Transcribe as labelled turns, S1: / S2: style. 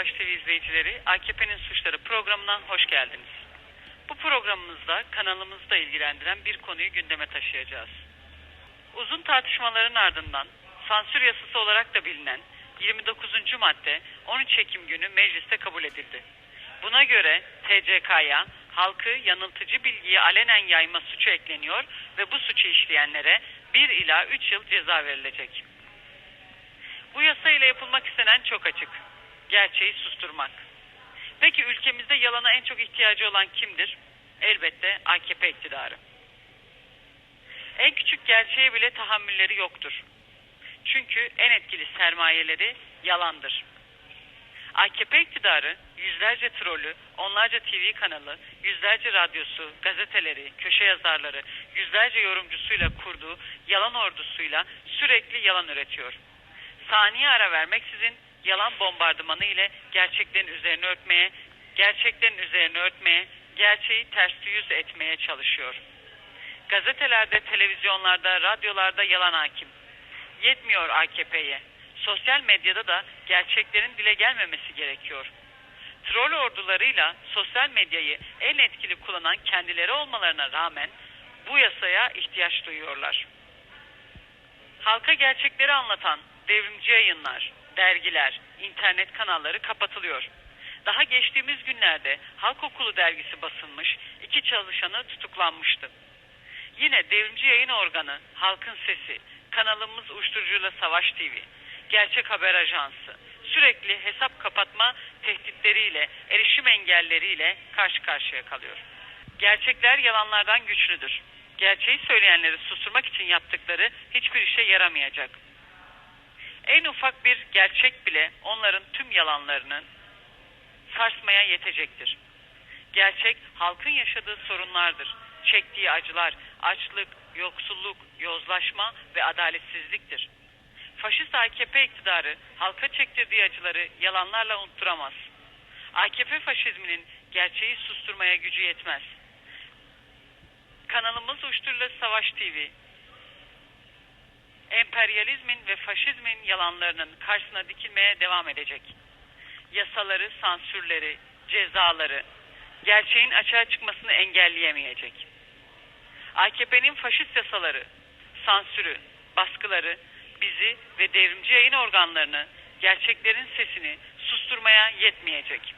S1: Savaş TV izleyicileri, AKP'nin Suçları programına hoş geldiniz. Bu programımızda kanalımızda ilgilendiren bir konuyu gündeme taşıyacağız. Uzun tartışmaların ardından sansür yasası olarak da bilinen 29. madde 13 Ekim günü mecliste kabul edildi. Buna göre TCK'ya halkı yanıltıcı bilgiyi alenen yayma suçu ekleniyor ve bu suçu işleyenlere 1 ila 3 yıl ceza verilecek. Bu yasa ile yapılmak istenen çok açık. Gerçeği susturmak. Peki ülkemizde yalana en çok ihtiyacı olan kimdir? Elbette AKP iktidarı. En küçük gerçeğe bile tahammülleri yoktur. Çünkü en etkili sermayeleri yalandır. AKP iktidarı yüzlerce trolü, onlarca TV kanalı, yüzlerce radyosu, gazeteleri, köşe yazarları, yüzlerce yorumcusuyla kurduğu yalan ordusuyla sürekli yalan üretiyor. Saniye ara vermeksizin yalan bombardımanı ile gerçeklerin üzerine örtmeye, gerçeklerin üzerine örtmeye, gerçeği ters yüz etmeye çalışıyor. Gazetelerde, televizyonlarda, radyolarda yalan hakim. Yetmiyor AKP'ye. Sosyal medyada da gerçeklerin dile gelmemesi gerekiyor. Troll ordularıyla sosyal medyayı en etkili kullanan kendileri olmalarına rağmen bu yasaya ihtiyaç duyuyorlar. Halka gerçekleri anlatan devrimci yayınlar, dergiler, internet kanalları kapatılıyor. Daha geçtiğimiz günlerde Halk Okulu dergisi basılmış, iki çalışanı tutuklanmıştı. Yine devrimci yayın organı Halkın Sesi, kanalımız Uyuşturucuyla Savaş TV, Gerçek Haber Ajansı sürekli hesap kapatma tehditleriyle, erişim engelleriyle karşı karşıya kalıyor. Gerçekler yalanlardan güçlüdür. Gerçeği söyleyenleri susturmak için yaptıkları hiçbir işe yaramayacak. En ufak bir gerçek bile onların tüm yalanlarını sarsmaya yetecektir. Gerçek halkın yaşadığı sorunlardır. Çektiği acılar, açlık, yoksulluk, yozlaşma ve adaletsizliktir. Faşist AKP iktidarı halka çektirdiği acıları yalanlarla unutturamaz. AKP faşizminin gerçeği susturmaya gücü yetmez. Kanalımız Uçturla Savaş TV emperyalizmin ve faşizmin yalanlarının karşısına dikilmeye devam edecek. Yasaları, sansürleri, cezaları, gerçeğin açığa çıkmasını engelleyemeyecek. AKP'nin faşist yasaları, sansürü, baskıları bizi ve devrimci yayın organlarını, gerçeklerin sesini susturmaya yetmeyecek.